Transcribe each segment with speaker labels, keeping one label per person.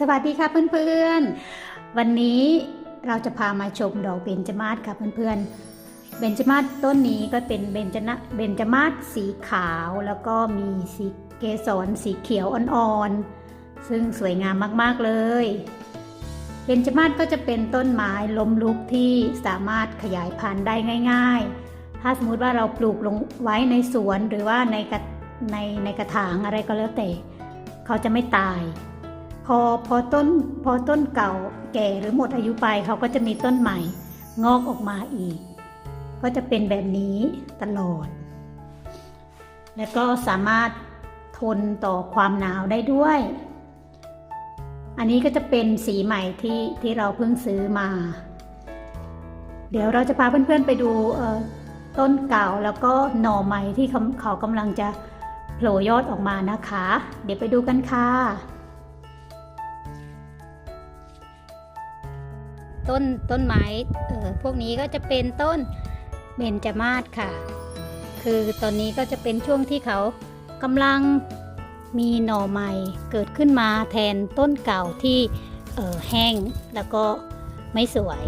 Speaker 1: สวัสดีค่ะเพื่อนๆ วันนี้เราจะพามาชมดอกเบญจมาศค่ะเพื่อนๆ เบญจมาศต้นนี้ก็เป็นเบญจนะเบญจมาศสีขาวแล้วก็มีสีเกสรสีเขียวอ่อนๆ ซึ่งสวยงามมากๆเลย เบญจมาศก็จะเป็นต้นไม้ล้มลุกที่สามารถขยายพันธุ์ได้ง่าย ๆ ถ้าสมมุติว่าเราปลูกลงไว้ในสวนหรือว่าในในในกระถางอะไรก็แล้วแต่ เขาจะไม่ตาย พอพอต้นพอต้นเก่าแก่หรือหมดอายุไปเขาก็จะมีต้นใหม่ งอกออกมาอีก ก็จะเป็นแบบนี้ตลอด และก็สามารถทนต่อความหนาวได้ด้วย อันนี้ก็จะเป็นสีใหม่ที่ที่เราเพิ่งซื้อมา เดี๋ยวเราจะพาเพื่อนๆไปดูต้นเก่าแล้วก็หน่อใหม่ที่เขากำลังจะโผล่ยอดออกมานะคะ เดี๋ยวไปดูกันค่ะ ต้นต้นไม้เอ่อพวกนี้ก็จะเป็นต้นเบญจมาศค่ะ คือตอนนี้ก็จะเป็นช่วงที่เขากำลังมีหน่อใหม่เกิดขึ้นมาแทนต้นเก่าที่เอ่อแห้งแล้วก็ไม่สวย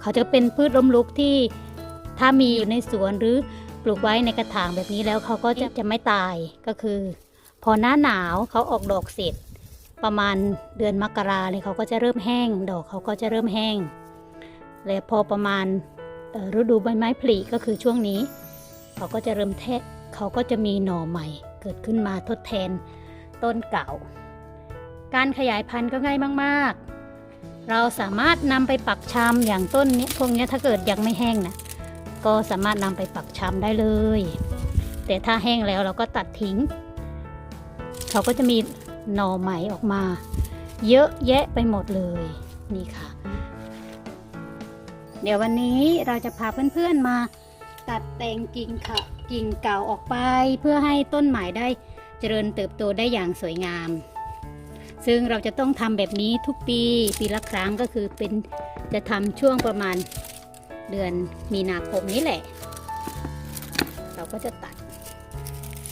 Speaker 1: เขาจะเป็นพืชล้มลุกที่ถ้ามีอยู่ในสวนหรือปลูกไว้ในกระถางแบบนี้แล้วเขาก็จะจะไม่ตายก็คือ พอหน้าหนาวเขาออกดอกเสร็จ ประมาณเดือนมกราเนี่ยเขาก็จะเริ่มแห้ง ดอกเขาก็จะเริ่มแห้ง และพอประมาณฤดูใบไม้ผลิก็คือช่วงนี้ เขาก็จะเริ่มแทะเขาก็จะมีหน่อใหม่ เกิดขึ้นมาทดแทนต้นเก่า การขยายพันธุ์ก็ง่ายมากๆ เราสามารถนำไปปักชำอย่างต้นเนี้ยพวกเนี้ยถ้าเกิดยังไม่แห้งนะก็สามารถนำไปปักชำได้เลย แต่ถ้าแห้งแล้วเราก็ตัดทิ้ง เขาก็จะมี หน่อใหม่ออกมา เยอะแยะไปหมดเลยนี่ค่ะ เดี๋ยววันนี้เราจะพาเพื่อนๆมาตัดแต่งกิ่งค่ะกิ่งเก่าออกไป เพื่อให้ต้นใหม่ได้เจริญเติบโตได้อย่างสวยงาม ซึ่งเราจะต้องทำแบบนี้ทุกปีปีละครั้งก็คือเป็นจะทำช่วงประมาณเดือนมีนาคมนี้แหละ เราก็จะตัด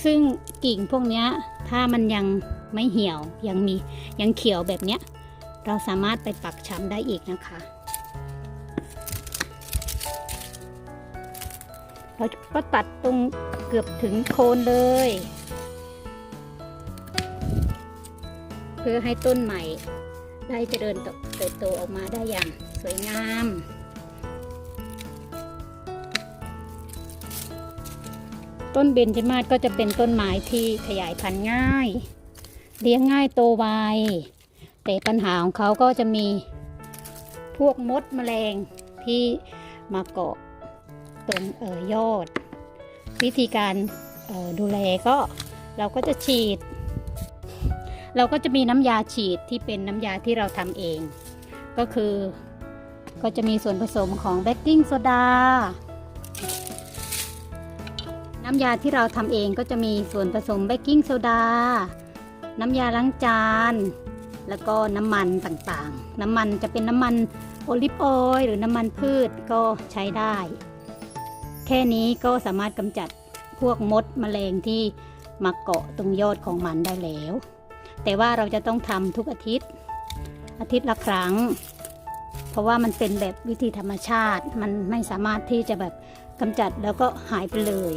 Speaker 1: ซึ่งกิ่งพวกนี้ ถ้ามันยังไม่เหี่ยวยังมียังเขียวแบบเนี้ย เราสามารถไปปักช้ำได้อีกนะคะ เราก็ตัดตรงเกือบถึงโคนเลย เพื่อให้ต้นใหม่ได้เจริญเติบโตออกมาได้อย่างสวยงาม ต้นเบญจมาศก็จะเป็นต้นไม้ที่ขยายพันธุ์ง่าย เลี้ยงง่ายโตไวแต่ปัญหาของเขาก็จะมีพวกมดแมลงที่มาเกาะตรงเออยอด วิธีการออดูแลก็เราก็จะฉีด เราก็จะมีน้ำยาฉีดที่เป็นน้ำยาที่เราทำเอง ก็คือก็จะมีส่วนผสมของเบกกิ้งโซดา น้ำยาที่เราทำเองก็จะมีส่วนผสมเบกกิ้งโซดา น้ำยาล้างจาน แล้วก็น้ำมันต่างๆ น้ำมันจะเป็นน้ำมันโอลิฟออยล์หรือน้ำมันพืชก็ใช้ได้ แค่นี้ก็สามารถกำจัดพวกมดแมลงที่มาเกาะตรงยอดของมันได้แล้ว แต่ว่าเราจะต้องทำทุกอาทิตย์ อาทิตย์ละครั้ง เพราะว่ามันเป็นแบบวิธีธรรมชาติ มันไม่สามารถที่จะแบบกำจัดแล้วก็หายไปเลย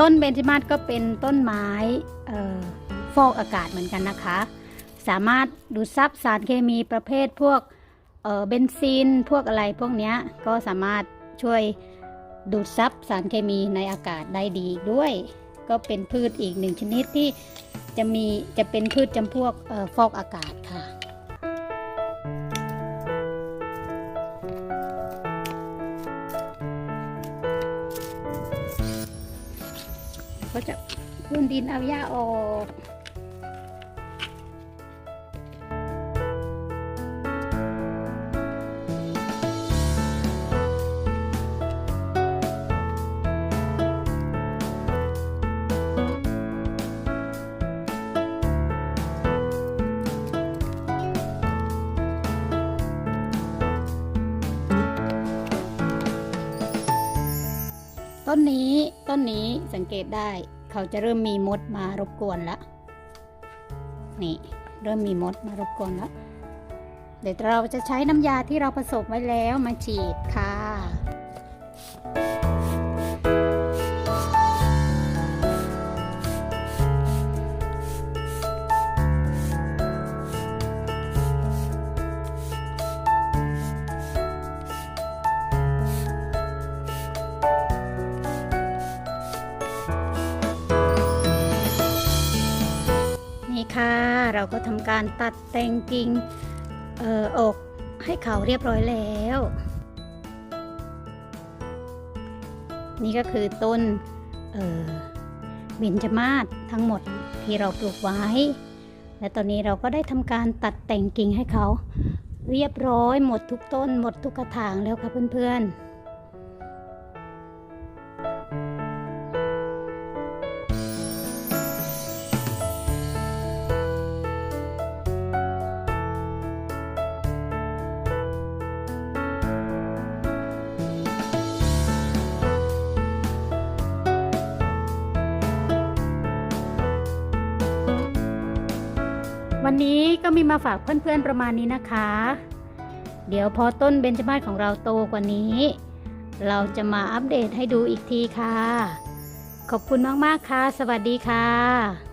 Speaker 1: ต้นเบญจมาศก็เป็นต้นไม้ฟอกอากาศเหมือนกันนะคะ สามารถดูดซับสารเคมีประเภทพวกเเบนซินพวกอะไรพวกนี้ก็สามารถช่วยดูดซับสารเคมีในอากาศได้ดีด้วย ก็เป็นพืชอีกหนึ่งชนิดที่จะมีจะเป็นพืชจำพวกออฟอกอากาศค่ะ ก็จะพ่นดินเอาหญ้าออกต้นนี้ ต้นนี้สังเกตได้เขาจะเริ่มมีมดมารบกวนแล้วนี่เริ่มมีมดมารบกวนแล้วเดี๋ยวเราจะใช้น้ำยาที่เราผสมไว้แล้วมาฉีดค่ะ ค่ะ เราก็ทำการตัดแต่งกิ่งเอ่ออกให้เขาเรียบร้อยแล้ว นี่ก็คือต้นเอ่อเบญจมาศทั้งหมดที่เราปลูกไว้ และตอนนี้เราก็ได้ทำการตัดแต่งกิ่งให้เขา เรียบร้อยหมดทุกต้นหมดทุกกระถางแล้วค่ะเพื่อนๆ นี้ก็มีมาฝากเพื่อนๆประมาณนี้นะคะ เดี๋ยวพอต้นเบญจมาศของเราโตกว่านี้ เราจะมาอัปเดตให้ดูอีกทีค่ะ ขอบคุณมากๆค่ะ สวัสดีค่ะ